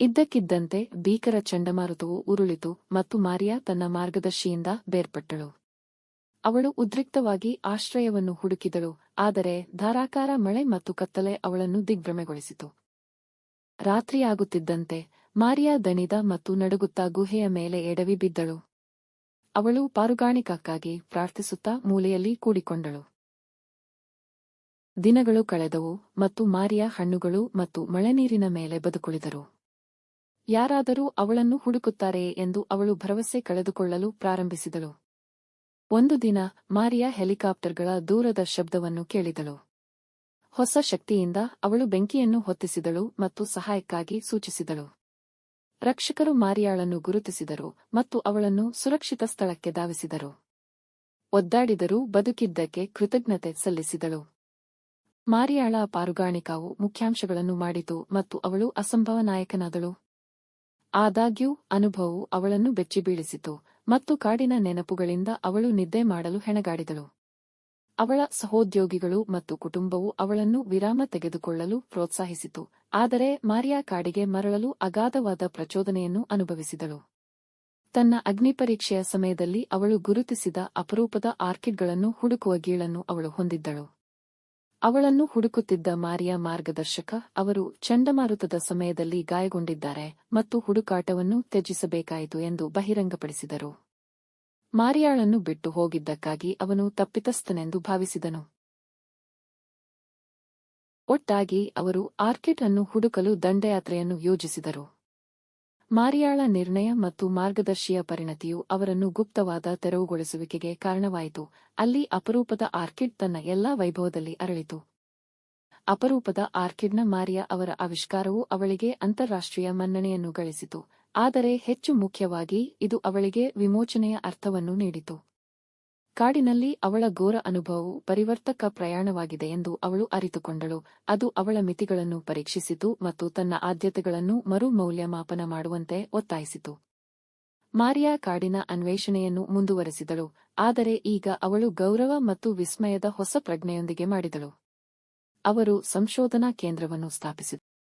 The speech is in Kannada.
ಇದ್ದಕ್ಕಿದ್ದಂತೆ ಭೀಕರ ಚಂಡಮಾರುತವು ಉರುಳಿತು ಮತ್ತು ಮಾರಿಯಾ ತನ್ನ ಮಾರ್ಗದರ್ಶಿಯಿಂದ ಬೇರ್ಪಟ್ಟಳು. ಅವಳು ಉದ್ರಿಕ್ತವಾಗಿ ಆಶ್ರಯವನ್ನು ಹುಡುಕಿದಳು, ಆದರೆ ಧಾರಾಕಾರ ಮಳೆ ಮತ್ತು ಕತ್ತಲೆ ಅವಳನ್ನು ದಿಗ್ಭ್ರಮೆಗೊಳಿಸಿತು. ರಾತ್ರಿಯಾಗುತ್ತಿದ್ದಂತೆ ಮಾರಿಯಾ ದಣಿದ ಮತ್ತು ನಡುಗುತ್ತಾ ಗುಹೆಯ ಮೇಲೆ ಎಡವಿ ಬಿದ್ದಳು. ಅವಳು ಪಾರುಗಾಣಿಕಕ್ಕಾಗಿ ಪ್ರಾರ್ಥಿಸುತ್ತಾ ಮೂಲೆಯಲ್ಲಿ ಕೂಡಿಕೊಂಡಳು. ದಿನಗಳು ಕಳೆದವು ಮತ್ತು ಮಾರಿಯಾ ಹಣ್ಣುಗಳು ಮತ್ತು ಮಳೆನೀರಿನ ಮೇಲೆ ಬದುಕುಳಿದರು. ಯಾರಾದರೂ ಅವಳನ್ನು ಹುಡುಕುತ್ತಾರೆ ಎಂದು ಅವಳು ಭರವಸೆ ಕಳೆದುಕೊಳ್ಳಲು ಪ್ರಾರಂಭಿಸಿದಳು. ಒಂದು ದಿನ ಮಾರಿಯಾ ಹೆಲಿಕಾಪ್ಟರ್ಗಳ ದೂರದ ಶಬ್ದವನ್ನು ಕೇಳಿದಳು. ಹೊಸ ಶಕ್ತಿಯಿಂದ ಅವಳು ಬೆಂಕಿಯನ್ನು ಹೊತ್ತಿಸಿದಳು ಮತ್ತು ಸಹಾಯಕ್ಕಾಗಿ ಸೂಚಿಸಿದಳು. ರಕ್ಷಕರು ಮಾರಿಯಾಳನ್ನು ಗುರುತಿಸಿದರು ಮತ್ತು ಅವಳನ್ನು ಸುರಕ್ಷಿತ ಸ್ಥಳಕ್ಕೆ ಧಾವಿಸಿದರು. ಒದ್ದಾಡಿದರೂ ಬದುಕಿದ್ದಕ್ಕೆ ಕೃತಜ್ಞತೆ ಸಲ್ಲಿಸಿದಳು. ಮಾರಿಯಾಳ ಪಾರುಗಾಣಿಕಾವು ಮುಖ್ಯಾಂಶಗಳನ್ನು ಮಾಡಿತು ಮತ್ತು ಅವಳು ಅಸಂಭವ ನಾಯಕನಾದಳು. ಆದಾಗ್ಯೂ, ಅನುಭವವು ಅವಳನ್ನು ಬೆಚ್ಚಿಬೀಳಿಸಿತು ಮತ್ತು ಕಾಡಿನ ನೆನಪುಗಳಿಂದ ಅವಳು ನಿದ್ದೆ ಮಾಡಲು ಹೆಣಗಾಡಿದಳು. ಅವಳ ಸಹೋದ್ಯೋಗಿಗಳು ಮತ್ತು ಕುಟುಂಬವು ಅವಳನ್ನು ವಿರಾಮ ತೆಗೆದುಕೊಳ್ಳಲು ಪ್ರೋತ್ಸಾಹಿಸಿತು, ಆದರೆ ಮಾರಿಯಾ ಕಾಡಿಗೆ ಮರಳಲು ಅಗಾಧವಾದ ಪ್ರಚೋದನೆಯನ್ನು ಅನುಭವಿಸಿದಳು. ತನ್ನ ಅಗ್ನಿಪರೀಕ್ಷೆಯ ಸಮಯದಲ್ಲಿ ಅವಳು ಗುರುತಿಸಿದ ಅಪರೂಪದ ಆರ್ಕಿಡ್ಗಳನ್ನು ಹುಡುಕುವ ಗೀಳನ್ನು ಅವಳು ಹೊಂದಿದ್ದಳು. ಅವಳನ್ನು ಹುಡುಕುತ್ತಿದ್ದ ಮಾರಿಯಾ ಮಾರ್ಗದರ್ಶಕ, ಅವರು ಚಂಡಮಾರುತದ ಸಮಯದಲ್ಲಿ ಗಾಯಗೊಂಡಿದ್ದಾರೆ ಮತ್ತು ಹುಡುಕಾಟವನ್ನು ತ್ಯಜಿಸಬೇಕಾಯಿತು ಎಂದು ಬಹಿರಂಗಪಡಿಸಿದರು. ಮಾರಿಯಾಳನ್ನು ಬಿಟ್ಟು ಹೋಗಿದ್ದಕ್ಕಾಗಿ ಅವನು ತಪ್ಪಿತಸ್ಥನೆಂದು ಭಾವಿಸಿದನು. ಒಟ್ಟಾಗಿ ಅವರು ಆರ್ಕಿಡ್ ಅನ್ನು ಹುಡುಕಲು ದಂಡಯಾತ್ರೆಯನ್ನು ಯೋಜಿಸಿದರು. ಮಾರಿಯಾಳ ನಿರ್ಣಯ ಮತ್ತು ಮಾರ್ಗದರ್ಶಿಯ ಪರಿಣತಿಯು ಅವರನ್ನು ಗುಪ್ತವಾದ ತೆರವುಗೊಳಿಸುವಿಕೆಗೆ ಕಾರಣವಾಯಿತು. ಅಲ್ಲಿ ಅಪರೂಪದ ಆರ್ಕಿಡ್ ತನ್ನ ಎಲ್ಲಾ ವೈಭವದಲ್ಲಿ ಅರಳಿತು. ಅಪರೂಪದ ಆರ್ಕಿಡ್ನ ಮಾರಿಯಾ ಅವರ ಆವಿಷ್ಕಾರವು ಅವಳಿಗೆ ಅಂತಾರಾಷ್ಟ್ರೀಯ ಮನ್ನಣೆಯನ್ನು ಗಳಿಸಿತು. ಆದರೆ ಹೆಚ್ಚು ಮುಖ್ಯವಾಗಿ ಇದು ಅವಳಿಗೆ ವಿಮೋಚನೆಯ ಅರ್ಥವನ್ನು ನೀಡಿತು. ಕಾಡಿನಲ್ಲಿ ಅವಳ ಘೋರ ಅನುಭವವು ಪರಿವರ್ತಕ ಪ್ರಯಾಣವಾಗಿದೆ ಎಂದು ಅವಳು ಅರಿತುಕೊಂಡಳು. ಅದು ಅವಳ ಮಿತಿಗಳನ್ನು ಪರೀಕ್ಷಿಸಿತು ಮತ್ತು ತನ್ನ ಆದ್ಯತೆಗಳನ್ನು ಮರು ಮೌಲ್ಯಮಾಪನ ಮಾಡುವಂತೆ ಒತ್ತಾಯಿಸಿತು. ಮಾರಿಯಾ ಕಾಡಿನ ಅನ್ವೇಷಣೆಯನ್ನು ಮುಂದುವರೆಸಿದಳು, ಆದರೆ ಈಗ ಅವಳು ಗೌರವ ಮತ್ತು ವಿಸ್ಮಯದ ಹೊಸ ಪ್ರಜ್ಞೆಯೊಂದಿಗೆ ಮಾಡಿದಳು. ಅವರು ಸಂಶೋಧನಾ ಕೇಂದ್ರವನ್ನು ಸ್ಥಾಪಿಸಿದರು.